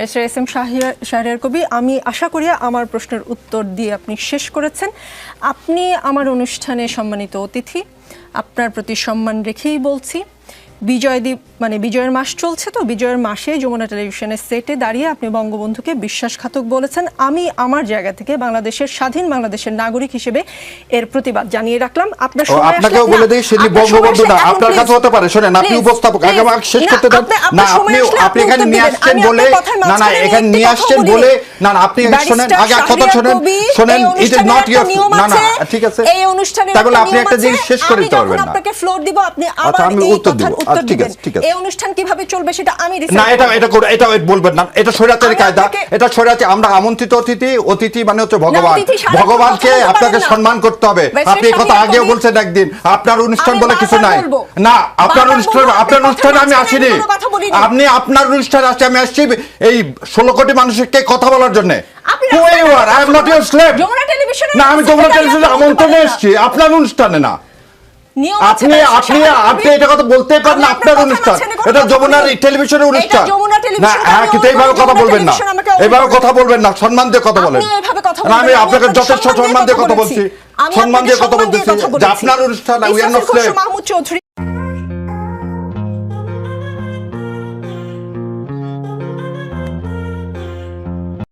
Barrister S M Shahriar কবি, আমি আশা করি আমার প্রশ্নের উত্তর দিয়ে আপনি শেষ করেছেন। আপনি আমার অনুষ্ঠানে সম্মানিত অতিথি, আপনার প্রতি সম্মান রেখেই বলছি। বিজয় দ্বীপ মানে বিজয়ের মাস চলছে তো বিজয়ের মাসে যমুনা টেলিভিশনের সেটে দাঁড়িয়ে আপনি বঙ্গবন্ধুকে বিশ্বাসঘাতক বলেছেন। আমি আমার জায়গা থেকে বাংলাদেশের স্বাধীন বাংলাদেশের নাগরিক হিসেবে এর প্রতিবাদ জানিয়ে রাখলাম। আপনার সময় আপনাকেও বলে না, সেটি বঙ্গবন্ধু না আপনার কাছে হতে পারে শোনেন আপনি উপস্থাপক আগে আমাকে শেষ করতে দেন। না আপনি আপনি আপনি এখানে নিয়ে আসছেন বলে না না এখানে নিয়ে আসছেন বলে। না না আপনি এখানে আগে কথা শাহরিয়ার শোনেন কবি, শোনেন এই ইট ইজ নট একটা না না ঠিক আছে। এই অনুষ্ঠানের তাহলে আপনি একটা জিনিস শেষ করে দিতে পারবেন না। আপনাকে ফ্লোর দিব আপনি আবার এই দিব। উত্তর দিবেন। এই অনুষ্ঠান কীভাবে চলবে সেটা আমি না এটা এটা এটা বলবেন না। এটা স্বৈরাচারী কায়দা। এটা স্বৈরাচারী আমরা আমন্ত্রিত অতিথি অতিথি মানে হচ্ছে ভগবান। ভগবানকে আপনাকে সম্মান করতে হবে। আপনি কথা আগেও বলছেন একদিন। আপনার অনুষ্ঠান বলে কিছু নাই। না আপনার অনুষ্ঠান আপনার অনুষ্ঠানে আমি আসিনি। আপনি আপনার অনুষ্ঠানে আসছি। আমি আসছি এই ষোলো কোটি মানুষকে কথা বলার জন্য। not your slave. যমুনা টেলিভিশনের না আমি যমুনা টেলিভিশনে আমন্ত্রণে। এসেছি। আপনার অনুষ্ঠানে না। আপনি আপনি আপনি এটা কথা বলতেই পারেন আপনার অনুষ্ঠান। এটা কথা যমুনার বলিনি। টেলিভিশনের অনুষ্ঠান। না হ্যাঁ কিন্তু এইভাবে কথা বলবেন না। এইভাবে কথা বলবেন না সম্মান দিয়ে কথা বলেন। আমি আপনাকে যথেষ্ট সম্মান দিয়ে কথা বলছি। সম্মান দিয়ে কথা বলতেছি যে আপনার অনুষ্ঠান উই আর নট চৌধুরী